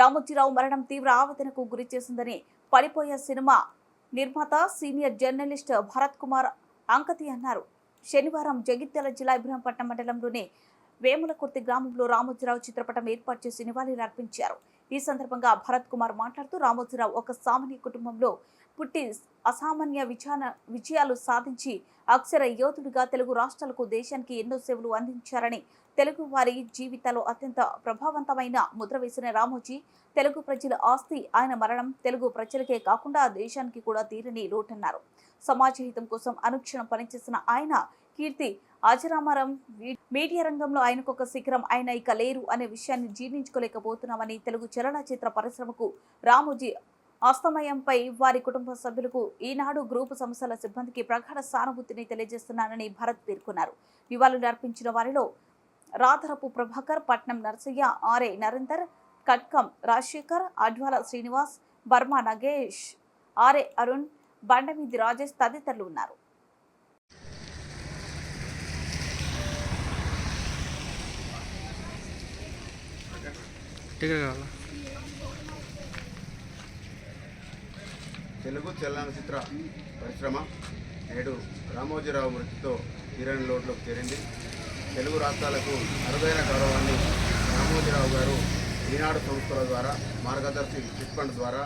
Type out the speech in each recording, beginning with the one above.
రామోజీరావు మరణం తీవ్ర ఆవేదనకు గురి చేసిందని పడిపోయే సినిమా నిర్మాత సీనియర్ జర్నలిస్ట్ భరత్ కుమార్ అంకతి అన్నారు. శనివారం జగిత్యాల జిల్లా ఇబ్రహంపట్నం మండలంలోని వేములకుర్తి గ్రామంలో రామోజీరావు చిత్రపటం ఏర్పాటు చేసి నివాళులు అర్పించారు ఈ సందర్భంగా భరత్ కుమార్ మాట్లాడుతూ రామోజీరావు ఒక సామాన్య కుటుంబంలో పుట్టి అసామాన్య విచాన విజయాలు సాధించి అక్షర యోధుడిగా తెలుగు రాష్ట్రాలకు దేశానికి ఎన్నో సేవలు అందించారని తెలుగు వారి జీవితాల్లో అత్యంత ప్రభావవంతమైన ముద్ర వేసిన రామోజీ తెలుగు ప్రజల ఆస్తి ఆయన మరణం తెలుగు ప్రజలకే కాకుండా దేశానికి కూడా తీరని లోటన్నారు. సమాజ హితం కోసం అనుక్షణం పనిచేసిన ఆయన కీర్తి అజరామరం మీడియా రంగంలో ఆయనకు ఒక శిఖరం. ఆయన ఇక లేరు అనే విషయాన్ని జీర్ణించుకోలేకపోతున్నామని తెలుగు చలనచిత్ర పరిశ్రమకు రామోజీ అస్తమయంపై వారి కుటుంబ సభ్యులకు ఈనాడు గ్రూపు సంస్థల సిబ్బందికి ప్రగాఢ సానుభూతిని తెలియజేస్తున్నానని భరత్ పేర్కొన్నారు. నివాళులు అర్పించిన వారిలో Radharapu Prabhakar Patnam Narasaiah R A Narender Katkam Rajasekhar Advala Srinivas Barma Nagesh R A Arun Bandameedi Rajesh తదితరులు ఉన్నారు. టికెట్ కావాలా? తెలుగు చలనచిత్ర పరిశ్రమ నేడు రామోజీరావు మృతితో తీరని లోటులోకి చేరింది. తెలుగు రాష్ట్రాలకు అరుదైన గౌరవాన్ని రామోజీరావు గారు ఈనాడు సంస్థల ద్వారా మార్గదర్శి చిట్ ఫండ్ ద్వారా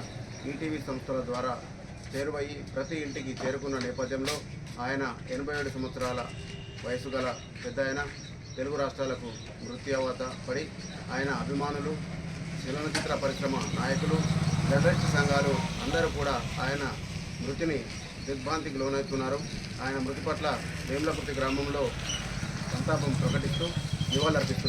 ఈటీవీ సంస్థల ద్వారా చేరువయ్యి ప్రతి ఇంటికి చేరుకున్న నేపథ్యంలో ఆయన ఎనభై ఏడు సంవత్సరాల వయసు గల పెద్ద ఆయన తెలుగు రాష్ట్రాలకు మృత్యావత పడి ఆయన అభిమానులు చలనచిత్ర పరిశ్రమ నాయకులు జర్నలిస్ట్ సంఘాలు అందరూ కూడా ఆయన మృతిని దిగ్భ్రాంతికి లోనవుతున్నారు. ఆయన మృతి పట్ల వేములకుర్తి గ్రామంలో సంతాపం ప్రకటిస్తూ నివాళులర్పిస్తున్నారు.